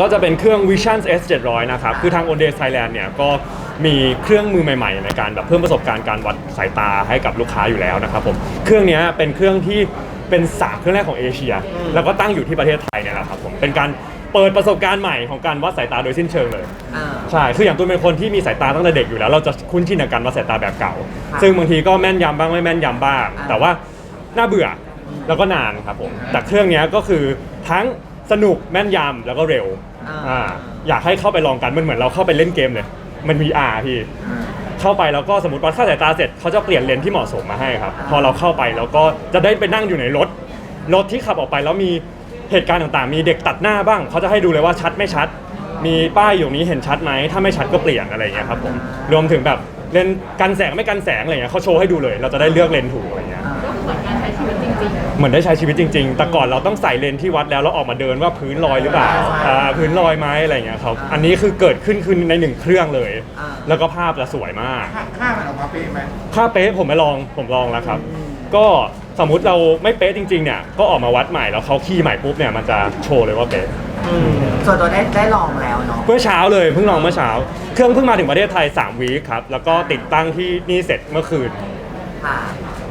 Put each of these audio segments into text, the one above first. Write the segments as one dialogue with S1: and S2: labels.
S1: ก็จะเป็นเครื่อง Vision S 700นะครับ คือทาง o n d a y Thailand เนี่ยก็มีเครื่องมือใหม่ ๆ ในการแบบเพิ่มประสบการณ์การวัดสายตาให้กับลูกค้าอยู่แล้วนะครับผม เครื่องเนี้ยเป็นเครื่องที่เป็นสามเครื่องแรกของเอเชีย แล้วก็ตั้งอยู่ที่ประเทศไทยเนี่ยนะครับผม เป็นการเปิดประสบการณ์ใหม่ของการวัดสายตาโดยสิ้นเชิงเลย
S2: อ่า
S1: ใช่ คืออย่างตัวเป็นคนที่มีสายตาตั้งแต่เด็กอยู่แล้ว เราจะคุ้นชินกับการวัดสายตาแบบเก่า
S2: ครับ
S1: ซึ่งบางทีก็แม่นยำบ้างไม่แม่นยำบ้าง
S2: อ่า
S1: แต่ว่าน่าเบื่อแล้วก็นานครับผม แต่เครื่องเนี้ยก็คือทั้ง สนุกแม่นยำแล้วก็เร็ว
S2: อ่า
S1: อ่าอยากให้เข้าไปลองกันมันเหมือนเราเข้าไปเล่นเกมเลย มัน VR พี่ เข้าไปแล้วก็สมมติวัดค่าสายตาเสร็จเขาจะเปลี่ยนเลนส์ที่เหมาะสมมาให้ครับ
S2: อ่า
S1: พอเราเข้าไปแล้วก็จะได้ไปนั่งอยู่ในรถ รถที่ขับออกไปแล้วมีเหตุการณ์ต่างๆ มีเด็กตัดหน้าบ้างเขาจะให้ดูเลยว่าชัดไม่ชัด มีป้ายอยู่นี้เห็นชัดไหมถ้าไม่ชัดก็เปลี่ยนอะไรอย่างเงี้ยครับผมรวมถึงแบบเลนส์กันแสงไม่กันแสงอะไรเงี้ยเขาโชว์ให้ดูเลย เราจะได้เลือกเลนส์ถูกอะไรเงี้ย
S3: ริง
S1: เหมือนได้ใช้ชีวิตจริง ๆ แต่ก่อนเราต้องใส่เลนส์ที่วัดแล้วแล้วออกมาเดินว่าพื้นลอยหรือเปล่าอ่าพื้นลอยไหมอะไรเงี้ยครับ อันนี้คือเกิดขึ้นคือในหนึ่งเครื่องเลย
S2: อ่า
S1: แล้วก็ภาพจะสวยมาก
S4: ค่าค่ามันออกมาเป๊ะไหม
S1: ค่าเป๊ะผมไม่ลองผมลองแล้วครับ ก็สมมุติเราไม่เป๊ะจริงๆเนี่ยก็ออกมาวัดใหม่แล้วเขาคีย์ใหม่ปุ๊บเนี่ยมันจะโชว์เลยว่าเป๊ะ
S2: อืมส่วนตัวได้ได้ลองแล้วเนาะ
S1: เมื่อเช้าเลยเพิ่งลองเมื่อเช้า เครื่องเพิ่งมาถึงประเทศไทย3วีคครับแล้วก็ติดตั้งที่นี่เสร็จเมื่อคืน
S2: ค่ะ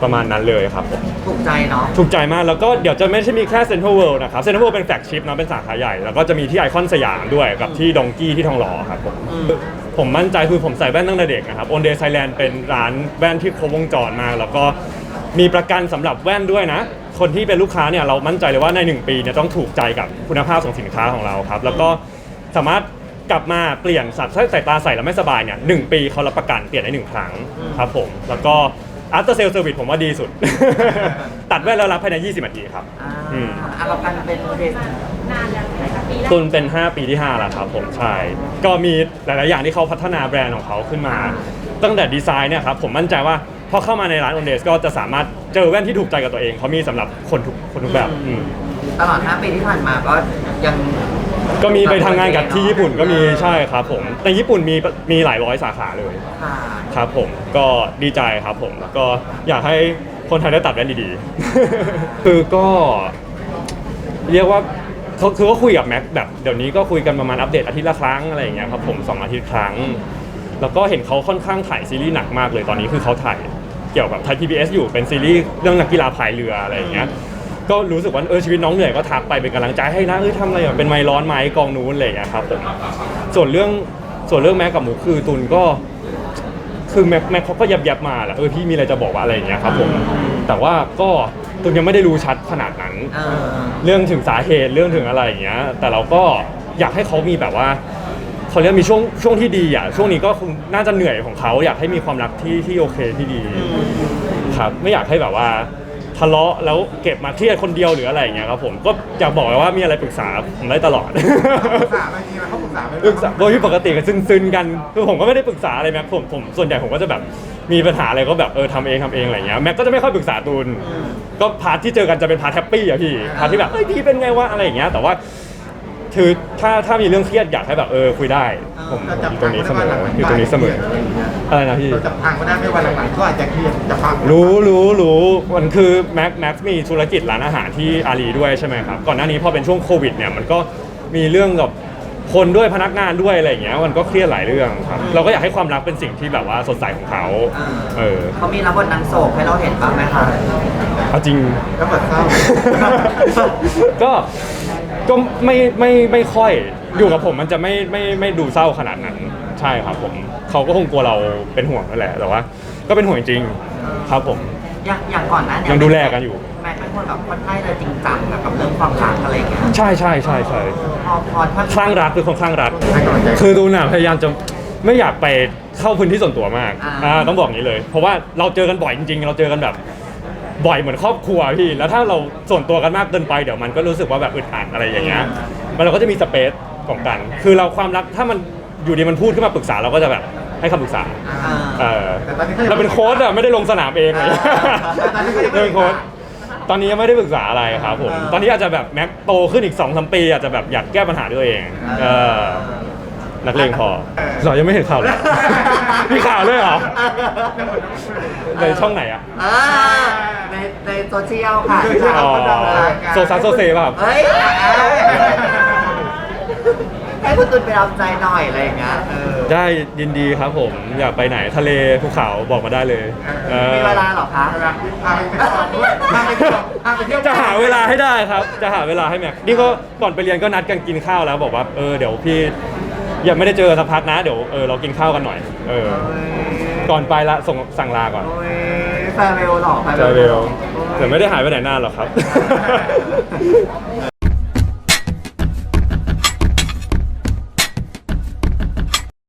S1: ประมาณนั้นเลยครับผม
S2: ถูกใจเนาะ
S1: ถูกใจมากแล้วก็เดี๋ยวจะไม่ใช่มีแค่เซ็นทรัลเวิลด์นะครับเซ็นทรัลเวิลด์เป็นแฟลกชิพนะเป็นสาขาใหญ่ แล้วก็จะมีที่ไอคอนสยามด้วยกับที่ดองกี้ที่ทองหล่อครับผม
S2: อืม
S1: ผมมั่นใจคือผมใส่แว่นตั้งแต่เด็กนะครับ On Day Thailand เป็นร้านแว่นที่ครบวงจรมาก แล้วก็มีประกันสำหรับแว่นด้วยนะ คนที่เป็นลูกค้าเนี่ยเรามั่นใจเลยว่าใน 1 ปีเนี่ยต้องถูกใจกับคุณภาพของสินค้าของเราครับ แล้วก็สามารถกลับมาเปลี่ยนสัตว์ถ้าสายตาใส่แล้วไม่สบายเนี่ยหนึ่งปีเขารับประกันเปลี่ยนได้หนึ่งครั้งครับผม แล้วก็ after sale service ผมว่าดีสุด ตัดแว่นแล้วรับภายใน 20นาทีครับ
S2: อ่า
S1: อืม
S2: อาประกันเป็นเดส
S3: ๆนานแล้วใช่ไหมคะปีแรก
S1: ตุนเป็น 5 ปีที่ 5 แล้วครับผมใช่ก็มีหลาย ๆ อย่างที่เขาพัฒนาแบรนด์ของเขาขึ้นมา ตั้งแต่ดีไซน์เนี่ยครับผมมั่นใจว่าพอเข้ามาในร้าน o n d a y s ก็จะสามารถเจอแว่นที่ถูกใจกับตัวเองเขามีสำหรับคนทุกคนทุกแบบอืม
S2: ตลอด 5 ปีที่ผ่านมาก็ยัง
S1: ก็มีไปทำงานกับที่ญี่ปุ่นก็มีใช่ครับผมในญี่ปุ่นมีมีหลายร้อยสาขาเลย
S2: ค่ะ
S1: ครับผมก็ดีใจครับผมแล้วก็อยากให้คนไทยได้ตัดแว่นดีๆ คือก็เรียกว่าเขาคือก็คุยกับแม็กแบบเดี๋ยวนี้ก็คุยกันประมาณอัปเดตอาทิตย์ละครั้งอะไรอย่างเงี้ยครับผมสองอาทิตย์ครั้ง แล้วก็เห็นเขาค่อนข้างถ่ายซีรีส์หนักมากเลยตอนนี้คือเขาถ่ายเกี่ยวกับไทย PBS อยู่เป็นซีรีส์เรื่องนักกีฬาพายเรืออะไรอย่างเงี้ย ก็รู้สึกว่าเออชีวิตน้องเหนื่อยก็ทักไปเป็นกำลังใจให้นะเออทำอะไรแบบเป็นไมร้อนไหมกองนู้นอะไรอย่างเงี้ยครับผมส่วนเรื่องส่วนเรื่องแม็กกับหมูคือตุนก็ คือแม็กแม็กเขาก็ยับยับๆมาแหละเออพี่มีอะไรจะบอกว่าอะไรอย่างเงี้ยครับผมแต่ว่าก็ตุนยังไม่ได้รู้ชัดขนาดนั้น
S2: เออ
S1: เรื่องถึงสาเหตุเรื่องถึงอะไรอย่างเงี้ย แต่เราก็อยากให้เขามีแบบว่าเขาเรียกมีช่วงช่วงที่ดีอะช่วงนี้ก็คงน่าจะเหนื่อยของเขาอยากให้มีความรักที่ที่โอเคที่ดี ครับ ไม่อยากให้แบบว่า ทะเลาะแล้วเก็บมาเครียดคนเดียวหรืออะไรอย่างเงี้ยครับผมก็อยากบอกไว้ว่ามีอะไรปรึกษาผมได้ตลอด
S4: ปรึกษาอะไรดีนะเขาปรึกษาไหม
S1: ปรึกษาโดยที่ปกติก็ซึนๆกันคือผมก็ไม่ได้ปรึกษาอะไรแม็กผมผมส่วนใหญ่ผมก็จะแบบมีปัญหาอะไรก็แบบเออทำเองทำเองอะไรเงี้ยแม็กก็จะไม่ค่อยปรึกษาตูนก็พาร์ทที่เจอกันจะเป็นพาร์ทแฮปปี้อะพี่พาร์ทที่แบบเอ้ยพี่เป็นไงวะอะไรอย่างเงี้ยแต่ว่า คือถ้าถ้ามีเรื่องเครียดอยากให้แบบเออคุยได้ ผมผมอยู่ตรงนี้เสมออยู่ตรงนี้เสมออะไรนะพี่
S4: เราจับทางก็ได้ไม่วันหลังๆก็อาจจะเครียดจะฟัง
S1: รู้รู้รู้มันคือแม็กแม็กมีธุรกิจร้านอาหารที่อาลีด้วยใช่ไหมครับก่อนหน้านี้พอเป็นช่วงโควิดเนี่ยมันก็มีเรื่องกับคนด้วยพนักงานด้วยอะไรอย่างเงี้ยมันก็เครียดหลายเรื่องครับเราก็อยากให้ความรักเป็นสิ่งที่แบบว่าสดใสของเขาเออ
S2: เขามีรับบทนางโศกให้เราเห็นบ้างไหมคะ
S1: เอาจริง
S4: ก็เปิดเศร้า
S1: ก็ ก็ไม่ไม่ไม่ค่อยอยู่กับผมมันจะไม่ไม่ไม่ดูเศร้าขนาดนั้น ใช่ครับผมเขาก็คงกลัวเราเป็นห่วงนั่นแหละแต่ว่า ก็เป็นห่วงจริงครับผม
S2: อย่างอย่างก่อนหน้าเนี้
S1: ยังดูแลกันอยู่
S2: แม็กเป็นคนแบบค่อนข้างจะจริงจังกับเรื่องความรักอะไรอย่างเงี้ย
S1: ใช่ใช่ใช่ใช่
S2: พอพอถ้า
S1: คลั่งรักคือคนคลั่งรัก
S4: ให้กำลังใจ
S1: คือตูนอะพยายามจะไม่อยากไปเข้าพื้นที่ส่วนตัวมาก
S2: อ่า
S1: อ่าต้องบอกอย่างนี้เลย เพราะว่าเราเจอกันบ่อยจริง ๆ เราเจอกันแบบ บ่อยเหมือนครอบครัวพี่ แล้วถ้าเราส่วนตัวกันมากเกินไปเดี๋ยวมันก็รู้สึกว่าแบบอึดอัดอะไรอย่างเงี้ยมันเราก็จะมีสเปซของกัน คือเราความรักถ้ามันอยู่ดีมันพูดขึ้นมาปรึกษาเราก็จะแบบให้คำปรึกษา
S2: อ่า
S1: เออ
S4: แต่ตอนนี้ก็ยัง
S1: เราเป็นโค้ชอะไม่ได้ลงสนามเองเลย
S4: แต่ตอนนี้ก็ยังไม่
S1: เราเป็นโค้ชตอนนี้ยังไม่ได้ปรึกษาอะไรครับผม
S2: อ่า
S1: ตอนนี้อาจจะแบบแม็กโตขึ้นอีก2อสปีอาจจะแบบอยากแก้ปัญหาด้วยตัวเองเออ นักเลงพอเรายังไม่เห็นข่าวเลย มีข่าวเลยเหรอ ในช่องไหนอะ
S2: อ่า ในในโซเชียลค่ะ
S4: โซเชียล
S1: อ๋อ
S4: เขาเดาทางกัน
S1: โซซัสโซเซป่ะครับ
S2: เฮ้ยให้คุณตุนไปรับใจหน่อยอะไรอย่างเงี้ยเออ
S1: ได้ยินดีครับผม อยากไปไหนทะเลภูเขาบอกมาได้เลยเออ
S2: มีเวลาเหรอคะ
S4: เวลาพาไปเที่ยวด้วยพาไปเที่ยวพาไปเที่ยว
S1: จะหาเวลาให้ได้ครับ จะหาเวลาให้แม็กนี่ก็ก่อนไปเรียนก็นัดกันกินข้าวแล้วบอกว่าเออเดี๋ยวพี่ยังไม่ได้เจอสักพักนะเดี๋ยวเออเรากินข้าวกันหน่อย เออ ก่อนไปละส่งสั่งลาก่อน
S2: โอ้ย แฟร์เวลหรอ
S1: จะเร็วแต่ไม่ได้หายไปไหนนานหรอกครับ